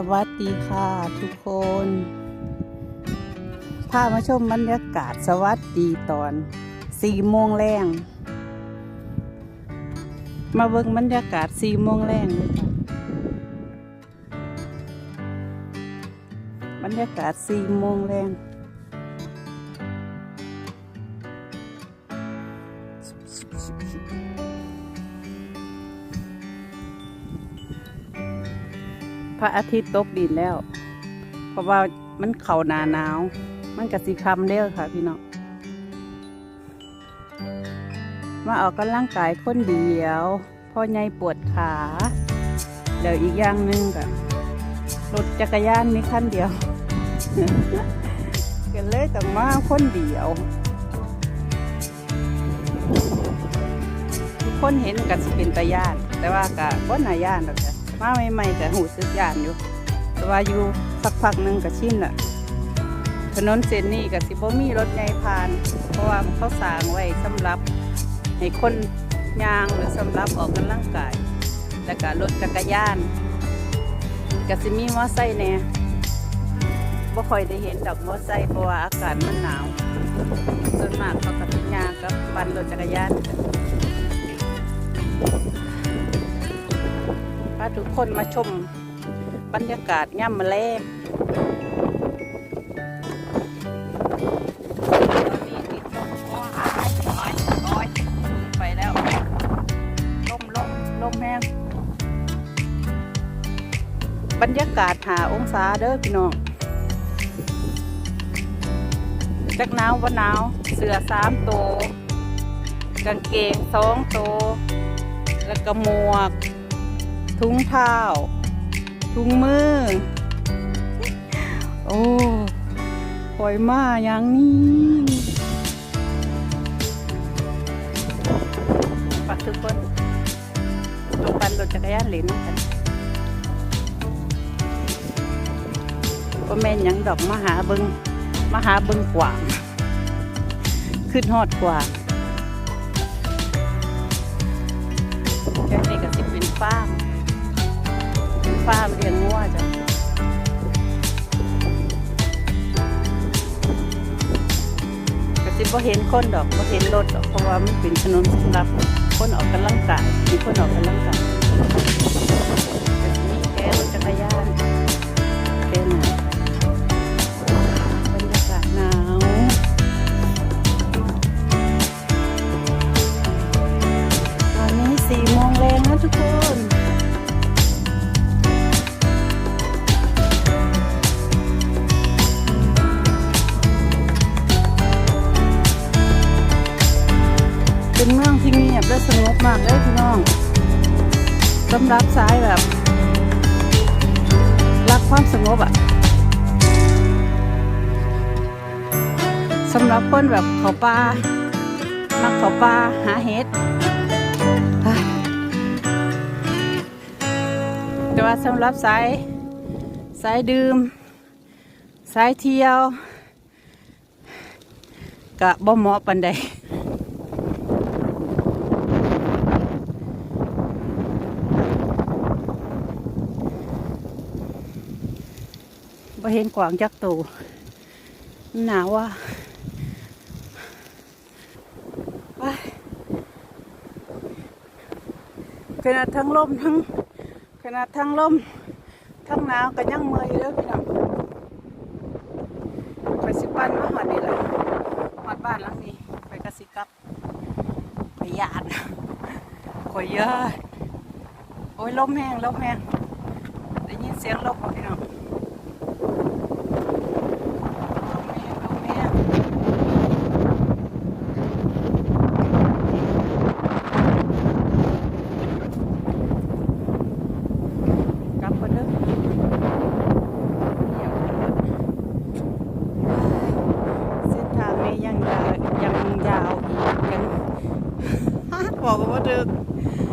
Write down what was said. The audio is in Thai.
สวัสดีค่ะทุกคนพามาชมบรรยากาศสวัสดีตอนสี่โมงแรงมาเบิ่งบรรยากาศสี่โมงแรงเลยค่ะบรรยากาศสี่โมงแรง พระอาทิตย์ตกดินแล้ว เพราะว่ามันเข่าหนาหนาว มันกะสีคำเด้อค่ะ พี่น้องมาออกกำลังกายคนเดียวพ่อใหญ่ปวดขาเดี๋ยวอีกอย่างหนึ่งก็รถจักรยานมีคันเดียวก็เลยต้องมาคนเดียวทุกคนเห็นกันสิเป็นตาย่านแต่ว่าก็บ่นาย่านหรอกจ้ะ มาใหม่ๆก็หูสึกยานอยู่ แต่ว่าอยู่สักพักหนึ่งก็ชินละถนนเส้นนี้ก็สิบ่มีรถใหญ่ผ่าน เพราะว่าเขาสร้างไว้สำหรับให้คนย่างหรือสำหรับออกกำลังกาย แล้วก็รถจักรยานก็สิมีมอไซค์แหน่บ่ค่อยได้เห็นดอกมอไซค์เพราะว่าอากาศมันหนาวส่วนมากเขาก็สิย่างกับปั่นรถจักรยาน ทุกคนมาชมบรรยากาศย่ำมาแลงไปแล้วลมลมลมแห้งบรรยากาศหาองศาเด้อพี่น้องจักหนาวว่าหนาว เสือสามตัวกางเกงสองตัวแล้วก็หมวก ถุงเท้าถุงมือ โอ้ปล่อยมาอย่างนี้ฝากทุกคนลงปันรถจักรยานเหรนกันก็แม่นยังดอกมหาเบิงมหาเบิงกว่างขึ้นฮอดกว่าง ฟาร์มเลี้ยงงัวจ้ะก็สิบ่เห็นคนดอกบ่เห็นรถดอกเพราะว่ามันเป็นถนนสำหรับคนออกกำลังกายมีคนออกกำลังกายก็สิมีแค่รถจักรยานแค่นั้นบรรยากาศหนาวตอนนี้สี่โมงแรงนะทุกคน มากเลยพี่น้องสำหรับสายแบบ รักความสงบอะสำหรับคนแบบเขาป่ามักเขาป่าหาเห็ดแต่ว่าสำหรับสายสายดื่ม สายเที่ยวกะบ่เหมาะปันใด บ่เห็นกวางจักตูหนาวว่ะไปขนาดทั้งลมทั้งขนาดทั้งลมทั้งหนาวก็ยังเมื่อยอยู่เด้อพี่น้องไปสิปันมาหอดนี่แหละหอดบ้านหลังนี้ ไปกระสิกับไปหยาดข่อยเยอะโอ้ยลมแห้งลมแห้งได้ยินเสียงลมพี่น้อง กลับมาเด้อเส้นทางนี้ ยังยาวยังยาวอีกยังบอกว่าดึกแค่นี้ละค่ะกลับก่อก่อน